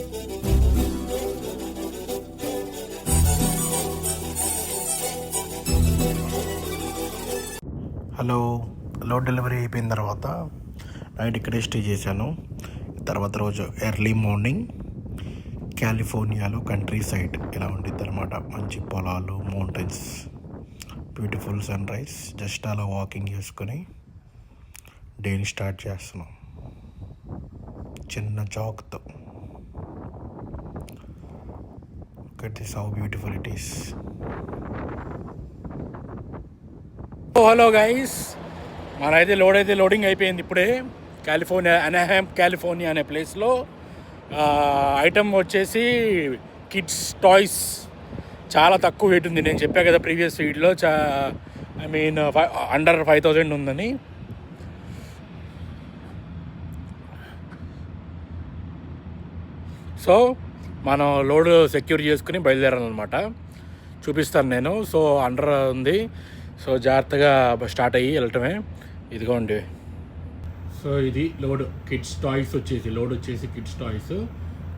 Hello load delivery అయిపోయిన తర్వాత night ఇక్కడే స్టే చేశాను. తర్వాత రోజు ఎర్లీ మార్నింగ్ కాలిఫోర్నియాలో కంట్రీ సైడ్ ఇలా ఉండిద్ది అనమాట మంచి పొలాలు mountains beautiful sun rise. Just అలా వాకింగ్ చేసుకొని డేని స్టార్ట్ చేస్తున్నాం. చిన్న చాక్తో this how beautiful it is hello guys మనైతే load అయితే లోడింగ్ అయిపోయింది ఇప్పుడే. కాలిఫోర్నియా అనహామ్ కాలిఫోర్నియా అనే ప్లేస్లో ఐటమ్ వచ్చేసి కిడ్స్ టాయ్స్ చాలా తక్కువ వెయిట్ ఉంది. నేను చెప్పా కదా ప్రీవియస్ వీడియోలో చా I mean five under five thousand ఉందని. సో మనం లోడ్ సెక్యూర్ చేసుకుని బయలుదేరాలన్నమాట. చూపిస్తాను నేను. సో అండర్ ఉంది. సో జాగ్రత్తగా స్టార్ట్ అయ్యి వెళ్ళటమే. ఇదిగోండి. సో ఇది లోడ్. కిడ్స్ టాయ్స్ వచ్చేసి లోడ్ వచ్చేసి కిడ్స్ టాయ్స్.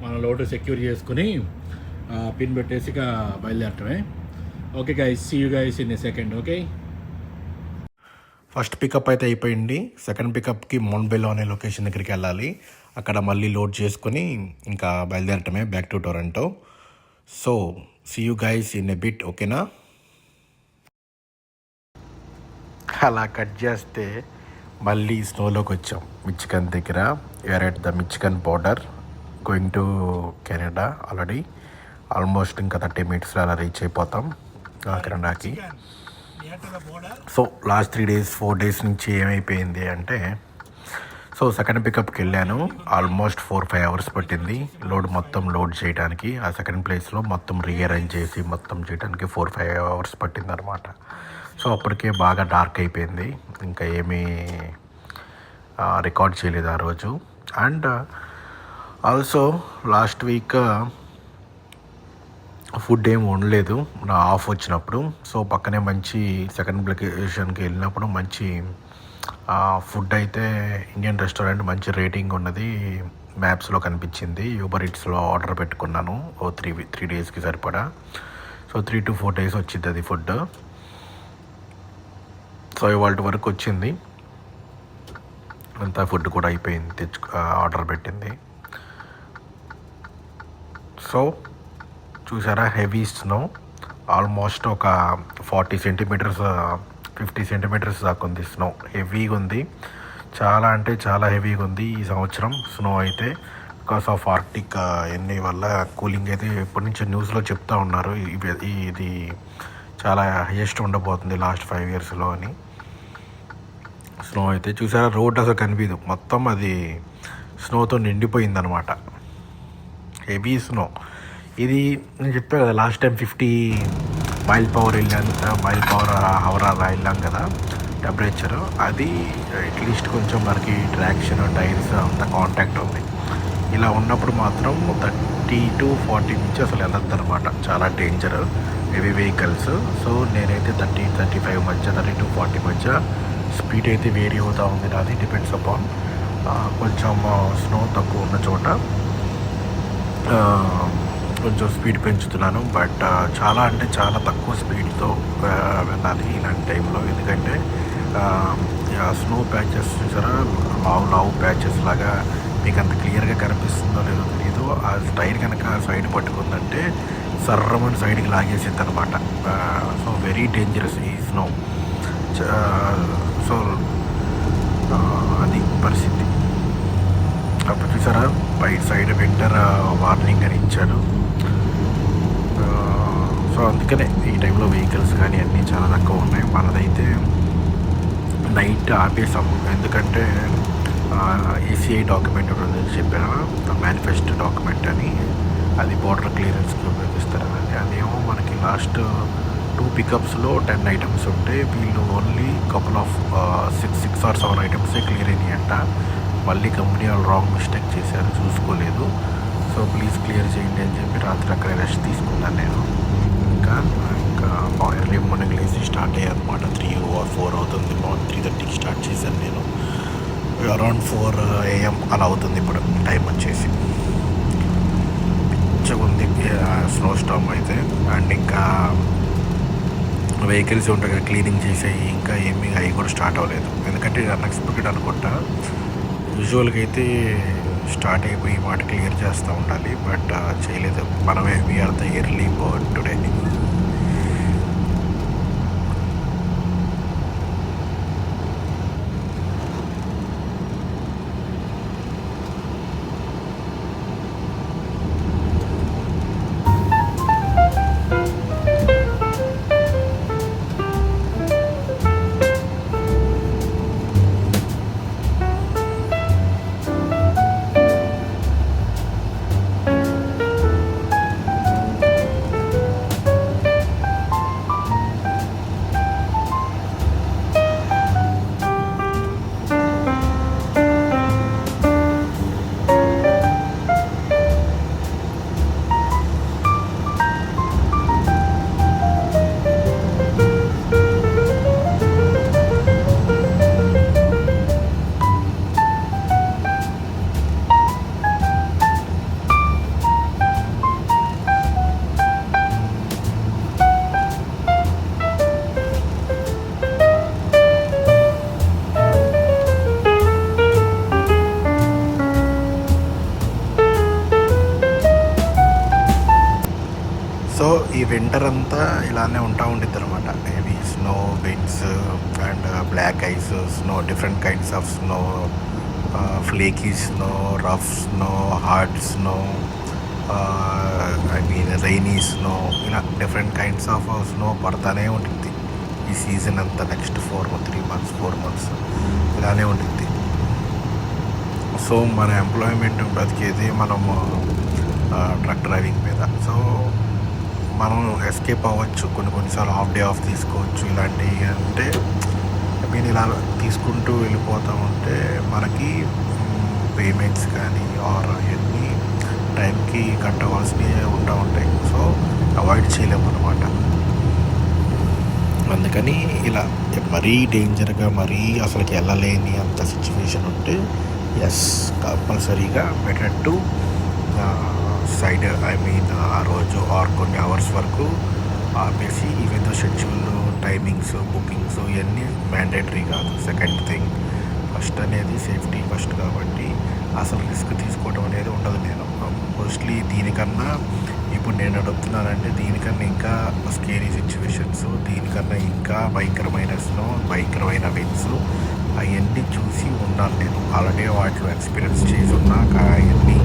మనం లోడ్ సెక్యూర్ చేసుకుని పిన్ పెట్టేసి ఇక బయలుదేరటమే. Okay guys see you guys in a second okay first pickup అయితే అయిపోయింది. సెకండ్ పికప్కి మోన్బెల్లో అనే లొకేషన్ దగ్గరికి వెళ్ళాలి. అక్కడ మళ్ళీ లోడ్ చేసుకొని ఇంకా బయలుదేరటమే back to Toronto so see you guys in a bit ఓకేనా అలా కట్ చేస్తే మళ్ళీ స్నోలోకి వచ్చాం. మిచ్చికన్ దగ్గర you're at the Michigan border going to Canada already almost ఇంకా థర్టీ మినిట్స్లో అలా రీచ్ అయిపోతాం కెనడాకి so last three days four days నుంచి ఏమైపోయింది అంటే సో సెకండ్ పికప్కి వెళ్ళాను. ఆల్మోస్ట్ ఫోర్ ఫైవ్ అవర్స్ పట్టింది. లోడ్ మొత్తం లోడ్ చేయడానికి ఆ సెకండ్ ప్లేస్లో మొత్తం రీఅరేంజ్ చేసి మొత్తం చేయడానికి ఫోర్ ఫైవ్ అవర్స్ పట్టింది అనమాట సో అప్పటికే బాగా డార్క్ అయిపోయింది. ఇంకా ఏమీ రికార్డ్ చేయలేదు ఆ రోజు. And also last week food ఏం ఉండలేదు నా ఆఫ్ వచ్చినప్పుడు. సో పక్కనే మంచి సెకండ్ లొకేషన్కి వెళ్ళినప్పుడు మంచి ఫుడ్ అయితే ఇండియన్ రెస్టారెంట్ మంచి రేటింగ్ ఉన్నది. మ్యాప్స్లో కనిపించింది. యూబర్ ఇట్స్లో ఆర్డర్ పెట్టుకున్నాను. ఓ త్రీ త్రీ డేస్కి సరిపడా. So three to four days వచ్చింది అది ఫుడ్. సో ఇవాళ వరకు వచ్చింది. అంతా ఫుడ్ కూడా అయిపోయింది. తెచ్చు ఆర్డర్ పెట్టింది. సో చూసారా? Heavy snow. ఆల్మోస్ట్ ఒక ఫార్టీ సెంటీమీటర్స్ ఫిఫ్టీ సెంటీమీటర్స్ దాకా ఉంది స్నో హెవీగా ఉంది. చాలా అంటే చాలా హెవీగా ఉంది ఈ సంవత్సరం. స్నో అయితే బికాస్ ఆఫ్ ఆర్టిక్ ఎన్ని వల్ల కూలింగ్ అయితే ఎప్పటి నుంచో న్యూస్లో చెప్తా ఉన్నారు. ఇది చాలా హైయెస్ట్ ఉండబోతుంది లాస్ట్ ఫైవ్ ఇయర్స్లో అని. స్నో అయితే చూసారా? రోడ్ అసలు కనిపించదు మొత్తం అది స్నోతో నిండిపోయిందనమాట హెవీ స్నో ఇది నేను చెప్పాను కదా last time fifty mile per hour వెళ్ళాను మైల్ పవర్ హవర్ వెళ్ళాం కదా టెంపరేచరు అది అట్లీస్ట్ కొంచెం మనకి ట్రాక్షన్ టైర్స్ అంత కాంటాక్ట్ ఉంది. ఇలా ఉన్నప్పుడు మాత్రం థర్టీ టు ఫార్టీ నుంచి అసలు వెళ్ళొద్దు అనమాట చాలా డేంజర్ హెవీ వెహికల్స్ సో నేనైతే థర్టీ థర్టీ ఫైవ్ మధ్య థర్టీ టు ఫార్టీ మధ్య స్పీడ్ అయితే వేరీ అవుతూ ఉంది నాది డిపెండ్స్ అపాన్ కొంచెం స్నో తక్కువ ఉన్న చోట. కొంచెం స్పీడ్ పెంచుతున్నాను బట్ uh, చాలా అంటే చాలా తక్కువ స్పీడ్తో uh, వెళ్ళాలి ఇలాంటి టైంలో ఎందుకంటే um, స్నో ప్యాచెస్ చూసారా? లావు లావు ప్యాచెస్ లాగా మీకు అంత క్లియర్గా కనిపిస్తుందో లేదో తెలియదు ఆ టైర్ కనుక సైడ్ పట్టుకుందంటే సర్రమని సైడ్కి లాగేసింది అనమాట సో వెరీ డేంజరస్ ఈ స్నో సో uh, అది పరిస్థితి. అప్పుడు చూసారా? బయట సైడ్ వింటర్ వార్నింగ్ అని ఇచ్చాడు సో అందుకనే ఈ టైంలో వెహికల్స్ కానీ అన్నీ చాలా తక్కువ ఉన్నాయి. మనదైతే నైట్ ఆపేసాము ఎందుకంటే ఈసీఐ డాక్యుమెంట్ ఉంటుంది చెప్పారా మేనిఫెస్టో డాక్యుమెంట్ అని. అది బోర్డర్ క్లియరెన్స్కి ఉపయోగిస్తారు అదేమో మనకి లాస్ట్ టూ పికప్స్లో టెన్ ఐటమ్స్ ఉంటే వీళ్ళు only couple of six six or seven ఐటమ్సే clear అయినాయి అంట మళ్ళీ కంపెనీ వాళ్ళు రాంగ్ మిస్టేక్ చేశారు చూసుకోలేదు. సో ప్లీజ్ క్లియర్ చేయండి అని చెప్పి రాత్రి అక్కడే రెస్ట్ తీసుకున్నాను నేను. ఇంకా ఇంకా ఎర్లీ మార్నింగ్ లేచి స్టార్ట్ అయ్యాను అనమాట త్రీ ఆర్ ఫోర్ అవుతుంది మార్నింగ్ త్రీ థర్టీకి స్టార్ట్ చేశాను నేను. అరౌండ్ ఫోర్ ఏఎం అలా అవుతుంది ఇప్పుడు టైం వచ్చేసి. స్నో స్టామ్ అయితే. అండ్ ఇంకా వెహికల్స్ ఉంటాయి కదా క్లీనింగ్ చేసేవి ఇంకా ఏమీ అవి కూడా స్టార్ట్ అవ్వలేదు. ఎందుకంటే అన్ఎక్స్పెక్టెడ్ అనుకుంటా. యూజువల్గా అయితే స్టార్ట్ అయిపోయి మాట క్లియర్ చేస్తూ ఉండాలి బట్ చేయలేదు. మనమే we are the yearly different kinds of snow పడతానే ఉంటుంది ఈ సీజన్ అంతా next four three months four months ఇలానే ఉంటుంది సో మన ఎంప్లాయ్మెంట్ బతికేది మనము ట్రక్ డ్రైవింగ్ మీద. సో మనం ఎస్కేప్ అవ్వచ్చు. కొన్ని కొన్నిసార్లు హాఫ్ డే ఆఫ్ తీసుకోవచ్చు. ఇలాంటివి అంటే ఐ మీన్ ఇలా తీసుకుంటూ వెళ్ళిపోతూ ఉంటే మనకి పేమెంట్స్ కానీ ఆర్ ఇవన్నీ టైంకి కట్టవలసినవి ఉంటా ఉంటాయి. సో అవాయిడ్ చేయలేము అనమాట అందుకని ఇలా మరీ డేంజర్గా మరీ అసలుకి వెళ్ళలేని అంత సిచ్యువేషన్ ఉంటే ఎస్ కంపల్సరీగా better to side I mean ఆ రోజు ఆర్ కొన్ని అవర్స్ వరకు ఆపేసి ఇవేదో షెడ్యూల్ టైమింగ్స్ బుకింగ్స్ ఇవన్నీ మ్యాండేటరీ కాదు. సెకండ్ థింగ్ ఫస్ట్ అనేది సేఫ్టీ ఫస్ట్ కాబట్టి అసలు రిస్క్ తీసుకోవడం అనేది ఉండదు. నేను మోస్ట్లీ దీనికన్నా ఇప్పుడు నేను అడుగుతున్నానంటే దీనికన్నా ఇంకా స్కేరీ సిచ్యువేషన్స్ దీనికన్నా ఇంకా భయంకరమైన స్నో భయంకరమైన విన్స్ అవన్నీ చూసి ఉన్నాను నేను ఆల్రెడీ వాటిలో ఎక్స్పీరియన్స్ చేసి ఉన్నాక అవన్నీ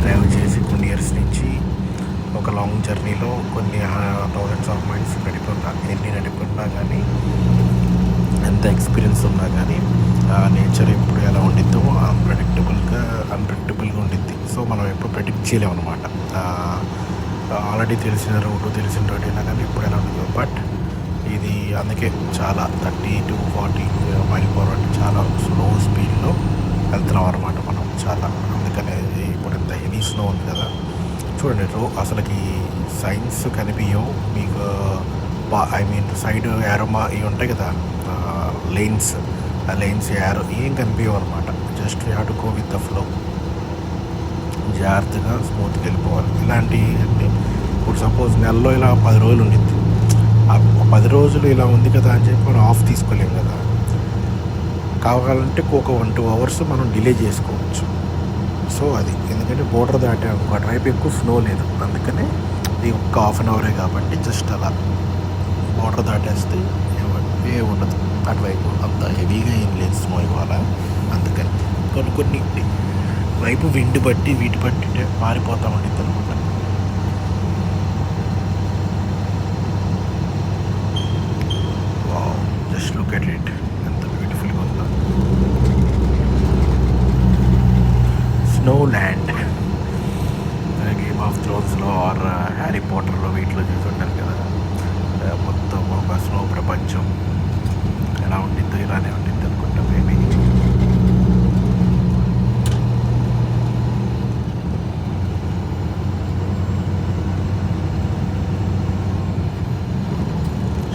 డ్రైవ్ చేసి కొన్ని ఇయర్స్ నుంచి ఒక లాంగ్ జర్నీలో కొన్ని థౌజండ్స్ ఆఫ్ మైల్స్ నడిపున్నా ఎన్ని నడిపున్నా కానీ ఎంత ఎక్స్పీరియన్స్ ఉన్నా కానీ ఆ నేచర్ ఎప్పుడు ఎలా ఉండిద్దో అన్ప్రెడిక్టబుల్గా అన్ప్రెడిక్టబుల్గా ఉండిద్ది. సో మనం ఎప్పుడు ప్రెడిక్ట్ చేయలేము అనమాట ఆల్రెడీ తెలిసిన రోడ్డు తెలిసిన రోడ్డు అయినా కానీ ఇప్పుడు ఎలా ఉండదు బట్ ఇది అందుకే చాలా thirty to forty mile per hour అంటే చాలా స్లో స్పీడ్లో వెళ్తున్నాం అనమాట మనం చాలా. అందుకనే ఇప్పుడు ఎంత హెవీ స్నో ఉంది కదా. చూడండి రో అసలుకి సైన్స్ కనిపించవు మీకు ఐ మీన్ సైడ్ యారోమా ఇవి ఉంటాయి కదా లైన్స్ ఆ లైన్స్ యారో ఏం కనిపించవు అనమాట just you have to go with the flow జాగ్రత్తగా స్మూత్గా వెళ్ళిపోవాలి. ఇలాంటి అంటే ఇప్పుడు సపోజ్ నెలలో ఇలా పది రోజులు ఉండింది ఆ పది రోజులు ఇలా ఉంది కదా అని చెప్పి మనం ఆఫ్ తీసుకోలేం కదా. కావాలంటే ఒక వన్ టూ అవర్స్ మనం డిలే చేసుకోవచ్చు. సో అది. ఎందుకంటే బోర్డర్ దాటే అటువైపు ఎక్కువ స్నో లేదు. అందుకనే ఇది ఒక్క హాఫ్ అన్ అవరే కాబట్టి జస్ట్ అలా బోర్డర్ దాటేస్తే ఏ- ఉండదు. అటువైపు అంత హెవీగా ఏం లేదు స్నో ఇవాళ. అందుకని కొన్ని కొన్ని వైపు విండ్ బట్టి వీటి బట్టి మారిపోతూ ఉండిద్ది అనమాట జస్ట్ లుక్ అట్ ఇట్ ఎంత బ్యూటిఫుల్గా ఉందో. స్నో ల్యాండ్ గేమ్ ఆఫ్ థ్రోన్స్లో ఆర్ హ్యారీ పాటర్లో వీటిలో చూసుంటారు కదా. Uh, మొత్తం ఒక స్నో ప్రపంచం. ఎలా ఉండిద్దో ఇలానే ఉంటుంది అనుకుంటా మేబీ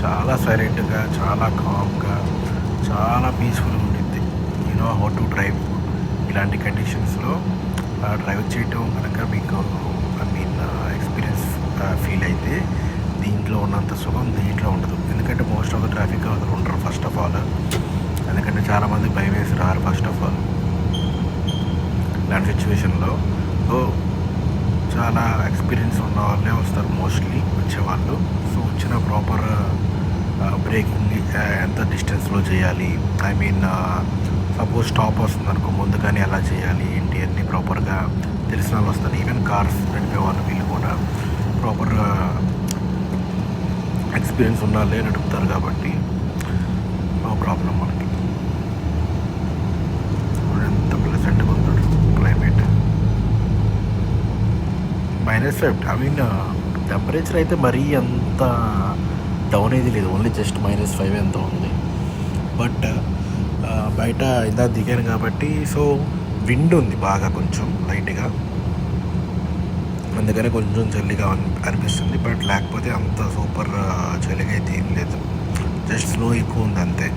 చాలా సైలెంట్గా చాలా కామ్గా చాలా పీస్ఫుల్గా ఉండిద్ది. యూనో హౌ టు డ్రైవ్ ఇలాంటి కండిషన్స్లో డ్రైవ్ చేయటం కనుక మీకు ఐ మీన్ ఎక్స్పీరియన్స్ ఫీల్ అయింది దీంట్లో ఉన్నంత సుఖం దీంట్లో ఉండదు. ఎందుకంటే మోస్ట్ ఆఫ్ ద ట్రాఫిక్ అవతలు ఉంటారు ఫస్ట్ ఆఫ్ ఆల్ ఎందుకంటే చాలామంది భయం వేసి రారు ఫస్ట్ ఆఫ్ ఆల్ ఇలాంటి సిచ్యువేషన్లో సో చాలా ఎక్స్పీరియన్స్ ఉన్న వాళ్ళే వస్తారు మోస్ట్లీ వచ్చేవాళ్ళు. సో వచ్చిన ప్రాపర్ బ్రేకింగ్ ఎంత డిస్టెన్స్లో చేయాలి? ఐ మీన్ సపోజ్ స్టాప్ వస్తుంది అనుకో ముందుగానే ఎలా చేయాలి? ఏంటి? అన్నీ ప్రాపర్గా తెలిసిన వాళ్ళు వస్తారు. ఈవెన్ కార్స్ నడిపే వాళ్ళు వీళ్ళు కూడా ప్రాపర్ ఎక్స్పీరియన్స్ ఉండాలి నడుపుతారు కాబట్టి నో ప్రాబ్లం మనకి. ఎంత ప్లెసెంట్గా ఉంది climate minus five I mean temperature అయితే మరీ అంత డౌన్ ఏది లేదు. ఓన్లీ జస్ట్ మైనస్ ఫైవ్ ఎంత ఉంది. బట్ uh, బయట ఇందా దిగాను కాబట్టి సో విండ్ ఉంది బాగా కొంచెం లైట్గా అందుకనే కొంచెం చలిగా అనిపిస్తుంది. బట్ లేకపోతే అంత సూపర్ uh, చలిగా అయితే ఏం లేదు. జస్ట్ స్నో ఎక్కువ ఉంది అంతే.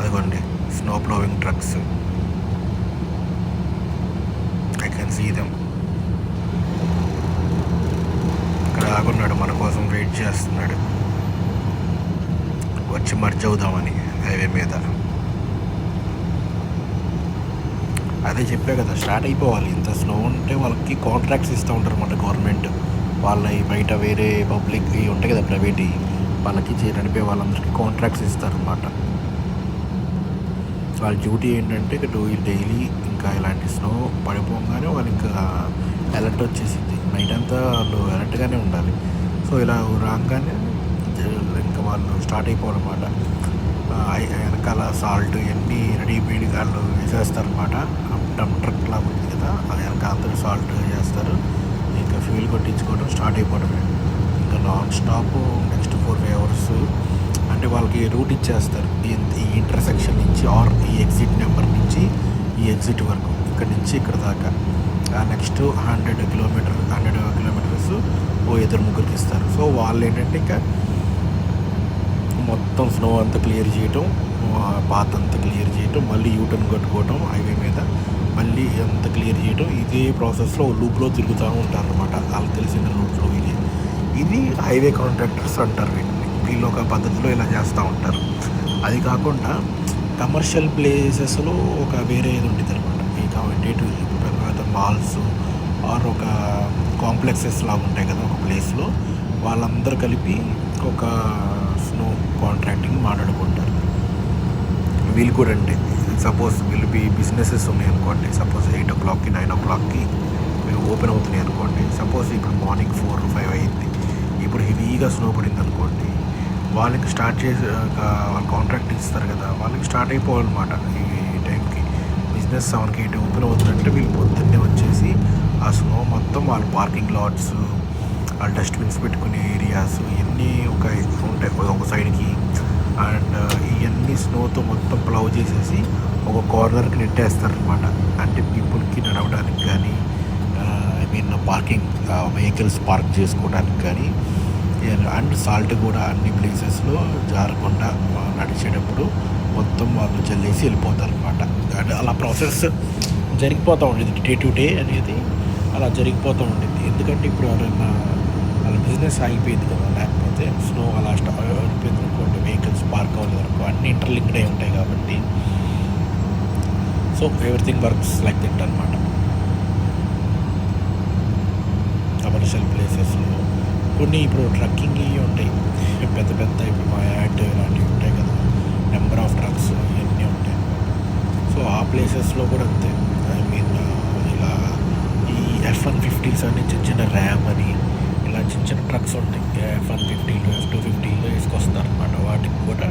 అదిగోండి స్నో బ్లోవింగ్ ట్రక్స్ జీతం ఇక్కడ ఆగున్నాడు మన కోసం వెయిట్ చేస్తున్నాడు. వచ్చి మర్జ్ అవుదామని హైవే మీద. అదే చెప్పా కదా స్టార్ట్ అయిపోవాలి. ఇంత స్నో ఉంటే వాళ్ళకి కాంట్రాక్ట్స్ ఇస్తూ ఉంటారు మన గవర్నమెంట్ వాళ్ళ బయట వేరే పబ్లిక్ ఉంటాయి కదా ప్రైవేట్ వాళ్ళకి నడిపే వాళ్ళందరికీ కాంట్రాక్ట్స్ ఇస్తారు అన్నమాట వాళ్ళ డ్యూటీ ఏంటంటే ఇక డైలీ ఇంకా ఇలాంటి స్నో పడిపోగానే వాళ్ళు ఇంకా అలర్ట్ వచ్చేసింది. నైట్ అంతా వాళ్ళు అలర్ట్గానే ఉండాలి. సో ఇలా రాగానే ఇంకా వాళ్ళు స్టార్ట్ అయిపోవాలన్నమాట. ఆ, వెనకాల సాల్ట్ ఇవన్నీ రెడీమేడ్ వాళ్ళు వేసేస్తారనమాట డమ్ ట్రక్ లాగా ఉంది కదా అది వెనక అందరూ సాల్ట్ చేస్తారు ఇంకా ఫ్యూల్ కొట్టించుకోవడం స్టార్ట్ అయిపోవడమే. ఇంకా non stop next four five hours అంటే వాళ్ళకి రూట్ ఇచ్చేస్తారు. ఈ ఈ ఇంటర్సెక్షన్ నుంచి ఆర్ ఈ ఎగ్జిట్ నెంబర్ నుంచి ఈ ఎగ్జిట్ వరకు ఇక్కడ నుంచి ఇక్కడ దాకా. Next hundred kilometer hundred kilometers ఓ ఇద్దరు ముగ్గురికి ఇస్తారు. సో వాళ్ళు ఏంటంటే ఇంకా మొత్తం స్నో అంతా క్లియర్ చేయటం పాత అంతా క్లియర్ చేయటం మళ్ళీ యూటర్న్ కట్టుకోవటం హైవే మీద మళ్ళీ అంత క్లియర్ చేయటం ఇదే ప్రాసెస్లో లూప్లో తిరుగుతూ ఉంటారు అనమాట వాళ్ళకి తెలిసిన రూట్లో ఇది. ఇది హైవే కాంట్రాక్టర్స్ అంటారు వీటిని. వీళ్ళు ఒక పద్ధతిలో ఇలా చేస్తూ ఉంటారు. అది కాకుండా కమర్షియల్ ప్లేసెస్లో ఒక వేరే ఏది ఉంటుంది అనమాట ఈ డేటు ఇప్పుడు మాల్స్ ఆర్ ఒక కాంప్లెక్సెస్ లాగా ఉంటాయి కదా ఒక ప్లేస్లో వాళ్ళందరూ కలిపి ఒక స్నో కాంట్రాక్టింగ్ మాట్లాడుకుంటారు. వీళ్ళు కూడా అంటే సపోజ్ వీళ్ళు బి బిజినెసెస్ ఉన్నాయి అనుకోండి సపోజ్ ఎయిట్ ఓ క్లాక్కి నైన్ ఓ క్లాక్కి ఓపెన్ అవుతున్నాయి అనుకోండి సపోజ్ ఇప్పుడు మార్నింగ్ ఫోర్ ఫైవ్ అయింది. ఇప్పుడు హెవీగా స్నో పడింది అనుకోండి వాళ్ళకి స్టార్ట్ చేసి ఒక వాళ్ళు కాంట్రాక్ట్ ఇస్తారు కదా వాళ్ళకి స్టార్ట్ అయిపోవాలన్నమాట ఈ టైంకి. బిజినెస్ సెవెన్కి ఎయిట్ ఓపెన్ అవుతుందంటే వీళ్ళు పొద్దున్నే వచ్చేసి ఆ స్నో మొత్తం వాళ్ళ పార్కింగ్ లాట్స్ వాళ్ళ డస్ట్బిన్స్ పెట్టుకునే ఏరియాస్ ఇవన్నీ ఒక ఉంటాయి ఒక సైడ్కి అండ్ uh, ఇవన్నీ స్నోతో మొత్తం ప్లవ్ చేసేసి ఒక కార్నర్కి నెట్టేస్తారనమాట అంటే పీపుల్కి నడవడానికి కానీ I mean parking vehicles park చేసుకోవడానికి కానీ అండ్ సాల్ట్ కూడా అన్ని ప్లేసెస్లో జారకుండా నడిచేటప్పుడు మొత్తం వాళ్ళు చల్లేసి వెళ్ళిపోతారు అనమాట అండ్ అలా ప్రాసెస్ జరిగిపోతూ ఉండేది. డే టు డే అనేది అలా జరిగిపోతూ ఉండేది. ఎందుకంటే ఇప్పుడు ఎవరైనా వాళ్ళ బిజినెస్ ఆగిపోయింది కదా లేకపోతే స్నో అలా స్టా అయిపోయింది అనుకోండి వెహికల్స్ పార్క్ అవ్వలేదు అనుకో అన్నీ ఇంటర్లింక్డ్ అయి ఉంటాయి కాబట్టి so everything works like that అనమాట కమర్షియల్ ప్లేసెస్లో కొన్ని ఇప్పుడు ట్రక్కింగ్ ఇవి ఉంటాయి. పెద్ద పెద్ద ఇప్పుడు మా యాడ్ ఇలాంటివి ఉంటాయి కదా. నెంబర్ ఆఫ్ ట్రక్స్ ఇవన్నీ ఉంటాయి. సో ఆ ప్లేసెస్లో కూడా అంతే. ఐ మీన్ ఇలా ఈ ఎఫ్ వన్ ఫిఫ్టీస్ అని చిన్న చిన్న ర్యామ్ అని ఇలా చిన్న చిన్న ట్రక్స్ ఉంటాయి. ఎఫ్ వన్ ఫిఫ్టీలు ఎఫ్ టూ ఫిఫ్టీలు వేసుకొస్తారు అనమాట వాటికి కూడా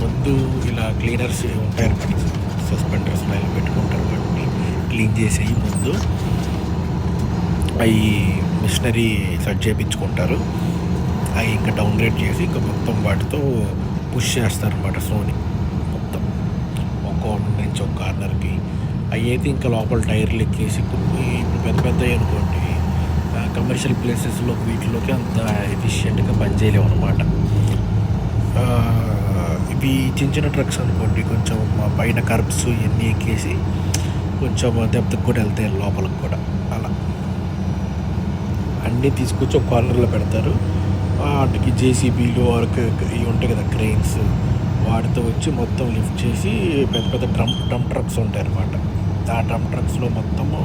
ముందు ఇలా క్లీనర్స్ ఉంటాయి అనమాట సస్పెండర్స్ పెట్టుకుంటారు వాటిని. క్లీన్ చేసేవి ముందు. అవి మిషనరీ సెట్ చేయించుకుంటారు అవి ఇంకా డౌన్ రేట్ చేసి ఇంకా మొత్తం వాటితో పుష్ చేస్తారనమాట సోని మొత్తం. ఒక కార్నర్ నుంచి ఒక కార్నర్కి అవి అయితే ఇంకా లోపల టైర్లు ఎక్కేసి కొన్ని ఇప్పుడు పెద్ద పెద్ద అనుకోండి. కమర్షియల్ ప్లేసెస్లో వీటిలోకి అంత ఎఫిషియెంట్గా పనిచేయలేవు అనమాట ఇవి చిన్న చిన్న ట్రక్స్ అనుకోండి. కొంచెం పైన కర్బ్స్ ఇవన్నీ ఎక్కేసి కొంచెం దెబ్బకి కూడా వెళ్తాయి లోపలికి కూడా. అన్నీ తీసుకొచ్చి ఒక కార్నర్లో పెడతారు. వాటికి జేసీబీలు ఇవి ఉంటాయి కదా క్రెయిన్స్ వాటితో వచ్చి మొత్తం లిఫ్ట్ చేసి పెద్ద పెద్ద డ్రమ్ డ్రమ్ ట్రక్స్ ఉంటాయి అన్నమాట. ఆ డ్రమ్ ట్రక్స్లో మొత్తము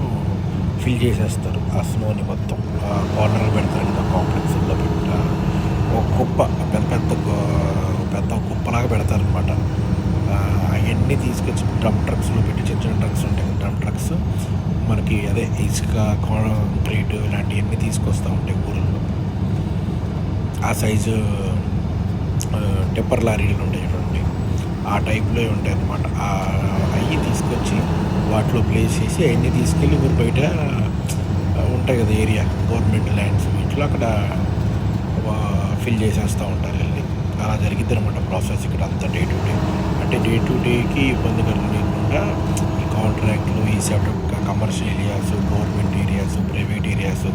ఫిల్ చేసేస్తారు. ఆ స్నోని మొత్తం ఆ కార్నర్లో పెడతారు కదా కాంప్లెక్స్లో పెట్ట ఒక కుప్ప పెద్ద పెద్ద పెద్ద కుప్పలాగా పెడతారు అనమాట అవన్నీ తీసుకొచ్చి డ్రమ్ ట్రక్స్లో పెట్టి చిన్న చిన్న ట్రక్స్ ఉంటాయి డ్రమ్ ట్రక్స్ మనకి అదే ఇసుక కాంక్రీట్ ఇలాంటివన్నీ తీసుకొస్తూ ఉంటాయి ఊళ్ళో ఆ సైజు టెప్పర్ లారీలు ఉంటాయి చూడండి ఆ టైప్లో ఉంటాయి అన్నమాట అవి తీసుకొచ్చి వాటిలో ప్లేస్ చేసి అవన్నీ తీసుకెళ్ళి ఊరు బయట ఉంటాయి కదా ఏరియా గవర్నమెంట్ ల్యాండ్స్ వీటిలో అక్కడ ఫిల్ చేసేస్తూ ఉంటారు వెళ్ళి. అలా జరిగిద్ది అనమాట ప్రాసెస్ ఇక్కడ అంతా డే టు డే. అంటే డే టు డేకి ఇబ్బంది కలగకుండా కాంట్రాక్ట్లు ఈ setup commercial areas government areas private areas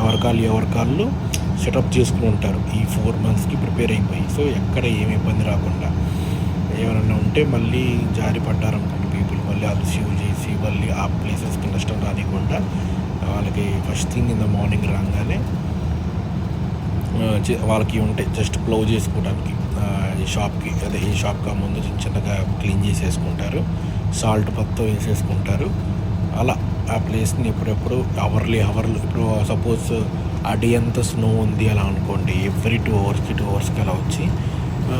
ఎవరికాళ్ళు ఎవరికాళ్ళు సెటప్ చేసుకుని ఉంటారు. ఈ ఫోర్ మంత్స్కి ప్రిపేర్ అయిపోయి. సో ఎక్కడ ఏమి ఇబ్బంది రాకుండా ఏమైనా ఉంటే మళ్ళీ జారి పడ్డారనుకోండి పీపుల్ మళ్ళీ అది సేవ్ చేసి మళ్ళీ ఆ ప్లేసెస్కి నష్టం రానివ్వకుండా వాళ్ళకి first thing in the morning రాగానే వాళ్ళకి ఉంటాయి జస్ట్ క్లోజ్ చేసుకోవడానికి ఈ షాప్కి అదే ఈ షాప్కి ముందు చిన్న చిన్నగా క్లీన్ చేసేసుకుంటారు. సాల్ట్ మొత్తం వేసేసుకుంటారు. అలా ఆ ప్లేస్ని ఎప్పుడెప్పుడు అవర్లీ అవర్లు ఇప్పుడు సపోజ్ అడి అంత స్నో ఉంది అలా అనుకోండి ఎవ్రీ టూ అవర్స్కి టూ అవర్స్కి అలా వచ్చి ఆ,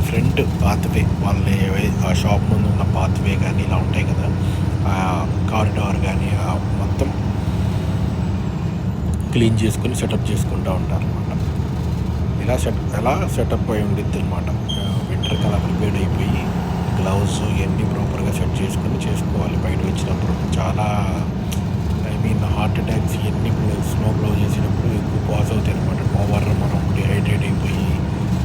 ఫ్రంట్ పాత్వే వాళ్ళని ఆ షాప్ ముందు ఉన్న పాత్వే కానీ ఇలా ఉంటాయి కదా ఆ కారిడార్ కానీ ఆ మొత్తం క్లీన్ చేసుకుని సెటప్ చేసుకుంటూ ఉంటారు అనమాట ఇలా సెట్ ఎలా సెటప్ అయి ఉండిద్ది అనమాట వింటర్కి అలా ప్రిపేర్ అయిపోయి గ్లౌజ్ ఇవన్నీ ప్రాపర్గా సెట్ చేసుకుని చేసుకోవాలి. బయట వచ్చినప్పుడు చాలా ఐ మీన్ హార్ట్ అటాక్స్ ఇవన్నీ స్నో బ్లో చేసినప్పుడు ఎక్కువ పాజ్ అవుతాయి అనమాట ఓవర్ మనం డిహైడ్రేట్ అయిపోయి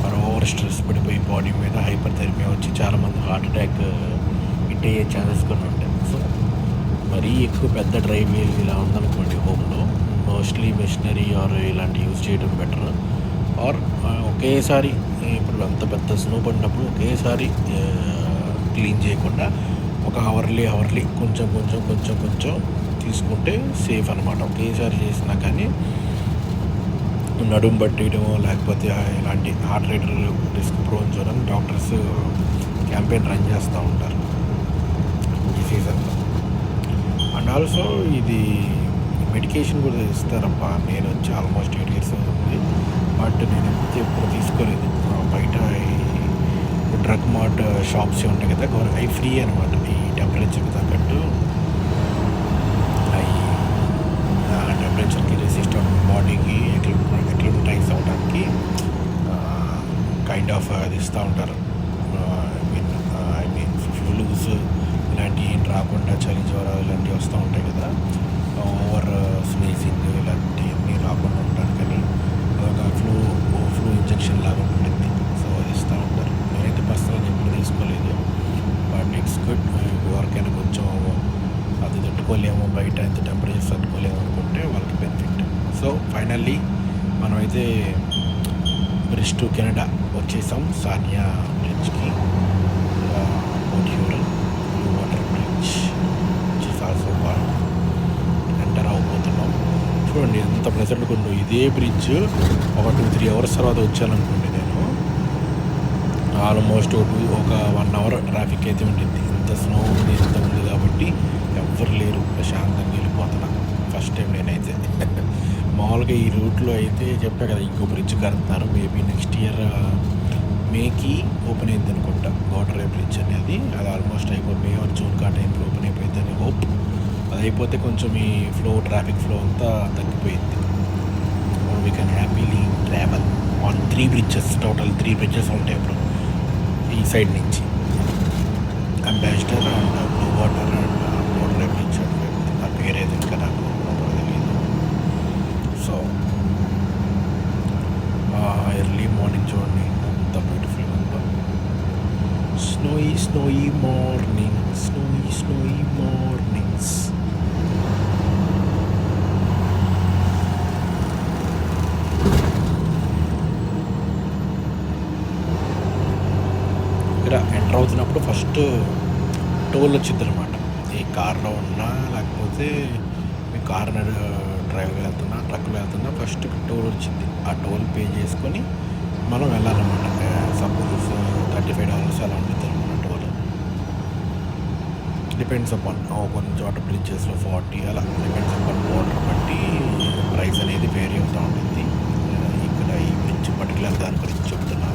మనం ఓవర్ స్ట్రెస్ పడిపోయి బాడీ మీద హైపర్ థెరమీ వచ్చి చాలామంది హార్ట్ అటాక్ హిట్ అయ్యే ఛాన్సెస్ కూడా ఉంటాయి. సో మరీ ఎక్కువ పెద్ద డ్రైవ్ ఇలా ఉందనుకోండి హోమ్లో మోస్ట్లీ మెషినరీ ఆర్ ఇలాంటి యూజ్ చేయడం బెటర్ ఆర్ ఒకేసారి ఇప్పుడు అంత పెద్ద స్నో పడినప్పుడు ఒకేసారి క్లీన్ చేయకుండా ఒక అవర్లీ అవర్లీ కొంచెం కొంచెం కొంచెం కొంచెం తీసుకుంటే సేఫ్ అనమాట ఒకేసారి చేసినా కానీ నడుము పట్టేయడమో లేకపోతే ఇలాంటి హార్ట్ రేట్ రిస్క్ ప్రోన్ చేయడం డాక్టర్స్ క్యాంపెయిన్ రన్ చేస్తూ ఉంటారు. ఈ సీజన్లో అండ్ ఆల్సో ఇది మెడికేషన్ కూడా ఇస్తారప్ప నేను వచ్చి ఆల్మోస్ట్ ఎయిట్ ఇయర్స్ అవుతుంది బట్ నేను ఎప్పుడు తీసుకోలేదు. బయట డ్రగ్ మార్ట్ uh, షాప్స్ ఉంటాయి కదా గవర్ అవి ఫ్రీ అనమాట ఈ టెంపరేచర్కి తగ్గట్టు. అవి ఆ టెంపరేచర్కి రెసిస్ట్ అవ్వడం బాడీకి ఎక్లిమటైజ్ అవ్వడానికి కైండ్ ఆఫ్ అది ఇస్తూ ఉంటారు. I mean I mean flus ఇలాంటివి ఏం రాకుండా చలి జ్వరాలు ఇలాంటివి వస్తూ ఉంటాయి కదా. ఓవర్ స్నీజింగ్ ఇలాంటివన్నీ రాకుండా ఉండడానికని ఒక ఫ్లూ ఫ్లూ ఇంజెక్షన్ లాగా ఉంటుంది సో అది ఇస్తూ ఉంటారు నేనైతే పర్సనల్గా ఎప్పుడు తీసుకోలేదు బట్ ఇట్స్ గుడ్ ఎవరికైనా కొంచెం అది తట్టుకోలేము బయట ఎంత టెంపరేచర్ తట్టుకోలేము అనుకుంటే వాళ్ళకి బెనిఫిట్ సో ఫైనల్లీ మనమైతే బ్రిడ్జ్ టు కెనడా వచ్చేసాం. Sania బ్రిడ్జ్కి Port Huron blue water bridge also enter అవబోతున్నాం చూడండి ఎంత ప్రెసెంట్గా ఉందో. ఇదే బ్రిడ్జ్ ఒక టూ త్రీ అవర్స్ తర్వాత వచ్చాననుకోండి నేను. ఆల్మోస్ట్ ఒక వన్ అవర్ ట్రాఫిక్ అయితే ఉండింది ఇంత స్నో ఉంది ఇంత ఉంది కాబట్టి ఎవ్వరు లేరు. ప్రశాంతంగా వెళ్ళిపోతున్నా ఫస్ట్ టైం నేనైతే. మామూలుగా ఈ రూట్లో అయితే చెప్పా కదా ఇంకో బ్రిడ్జ్ కడుతున్నారు. మేబీ నెక్స్ట్ ఇయర్ మేకి ఓపెన్ అయింది అనుకుంటా. గోటరే బ్రిడ్జ్ అనేది. అది ఆల్మోస్ట్ అయిపోయి మే ఆర్ జూన్ కా టైంలో ఓపెన్ అయిపోయింది అని హోప్ అది అయిపోతే కొంచెం ఈ ఫ్లో ట్రాఫిక్ ఫ్లో అంతా తగ్గిపోయింది. We can happily travel on three bridges total three bridges ఉంటాయి ఇప్పుడు. ఈ సైడ్ నుంచి. Ambassador and blue water and గోడరే bridge ఆ పేరు ఏది ఇంకా నాకు తెలియదు సో ఎర్లీ మార్నింగ్ చూడండి. అంత బ్యూటిఫుల్ ఉందో. Snowy snowy morning snowy snowy mornings. ఇక్కడ ఎంటర్ అవుతున్నప్పుడు ఫస్ట్ టోల్ వచ్చింది అనమాట ఈ కార్లో ఉన్నా లేకపోతే మీ కార్ డ్రైవ్ వెళ్తున్నా ట్రక్లో వెళ్తున్నా ఫస్ట్ టోల్ వచ్చింది. ఆ టోల్ పే చేసుకొని మనం వెళ్ళాలన్నమాట. సపోజ్ థర్టీ ఫైవ్ డాలర్స్ అలా ఉంటుంది అనమాట టోల్. డిపెండ్స్ అపాన్ కొన్ని చోట బ్రిడ్జెస్లో ఫార్టీ అలా డిపెండ్స్ అపాన్ వాటర్ బట్టి ప్రైస్ అనేది వేరీ అవుతూ ఉంటుంది ఇక్కడ ఈ బ్రిడ్జ్ పర్టికులర్ దాని గురించి చెప్తున్నాను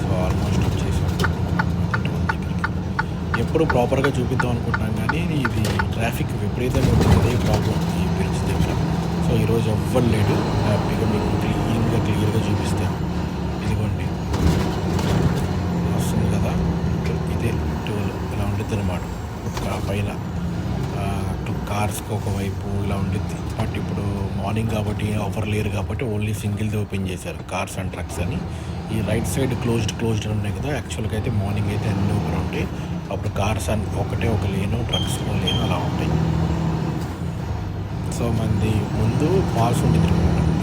సో ఆల్మోస్ట్ వచ్చేసాం టోల్ దగ్గరికి ఎప్పుడు ప్రాపర్గా చూపిద్దాం అనుకుంటున్నాం కానీ ఇది ట్రాఫిక్ విపరీతంగా అదే ప్రాబ్లం ఈ బ్రిడ్జ్ దగ్గర. సో ఈరోజు ఎవ్వరు లేడు హ్యాపీగా మీకు క్లీన్గా క్లియర్గా చూపిస్తాను. ఇదిగోండి. వస్తుంది కదా? ఇదే టోల్ ఇలా ఉంటుంది అనమాట పైన కార్స్కి ఒకవైపు ఇలా ఉండిద్ది. బట్ ఇప్పుడు మార్నింగ్ కాబట్టి ఆఫర్ లేరు కాబట్టి ఓన్లీ సింగిల్ది ఓపెన్ చేశారు. కార్స్ అండ్ ట్రక్స్ అని. ఈ రైట్ సైడ్ క్లోజ్డ్ క్లోజ్డ్ ఉన్నాయి కదా? యాక్చువల్గా అయితే మార్నింగ్ అయితే అన్నీ ఓపెన్ ఉంటాయి. అప్పుడు కార్స్ అని ఒకటే ఒక లేను ట్రక్స్ లేను అలా ఉంటాయి. సో మంది ముందు ఫాల్స్ ఉండేది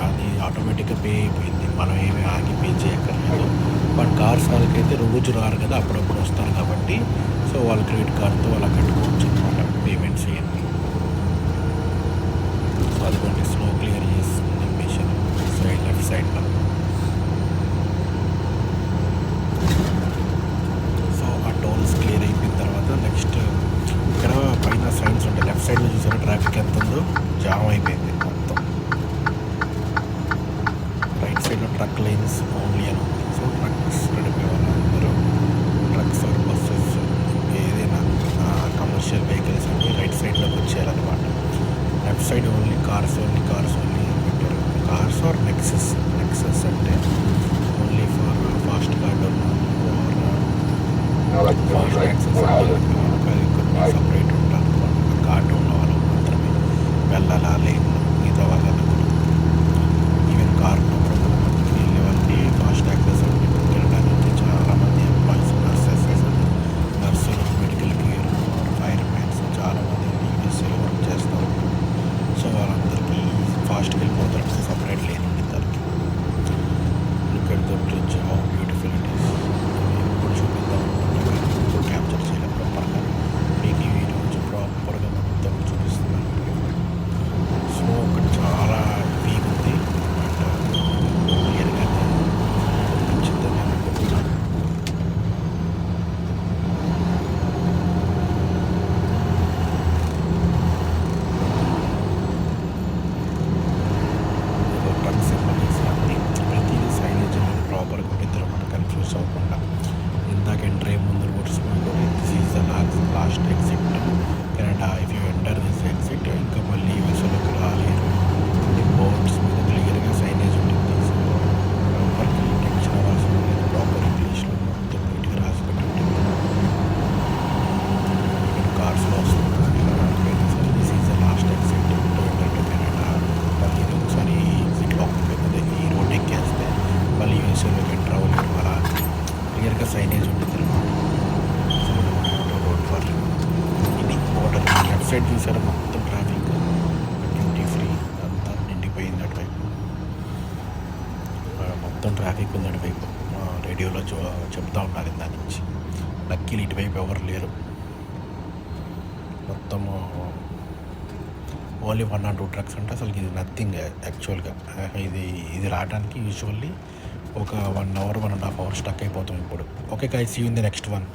అది ఆటోమేటిక్గా పే అయిపోయింది. మనం ఏమి ఆగి పే చేయక్కర్లేదు. బట్ కార్స్ వాళ్ళకైతే రోజు రారు కదా అప్పుడప్పుడు వస్తారు కాబట్టి. సో వాళ్ళ క్రెడిట్ కార్డ్తో అలా కట్టుకోవచ్చు అనమాట పేమెంట్స్ చేయండి సో కొన్ని స్లో క్లియర్ చేస్తుంది మిషన్ సైడ్ లెఫ్ట్ సైడ్లో సో ఆ టోల్స్ క్లియర్ అయిపోయిన తర్వాత నెక్స్ట్ ఇక్కడ పైన సైన్స్ ఉంటాయి లెఫ్ట్ సైడ్లో చూసారా ట్రాఫిక్ ఎంత ఉందో? జామ్ అయిపోయింది మొత్తం. రైట్ సైడ్లో ట్రక్ లైన్స్ ఓన్లీ అని ఉంది. సో ట్రక్స్ నడిపే వాళ్ళందరూ ట్రక్స్ ఆర్ బస్సెస్. ఏదైనా కమర్షియల్ వెహికల్స్ అన్నీ రైట్ సైడ్లోకి వచ్చేయాలన్నమాట. Left side only cars only cars only పెట్టారు కార్స్ ఆర్ నెక్సెస్. నెక్సెస్ అంటే only for fast card fast access thing యాక్చువల్గా ఇది ఇది రావడానికి యూజువల్లీ ఒక one hour one and half hour stuck అయిపోతాం ఇప్పుడు. Okay guys you in the next one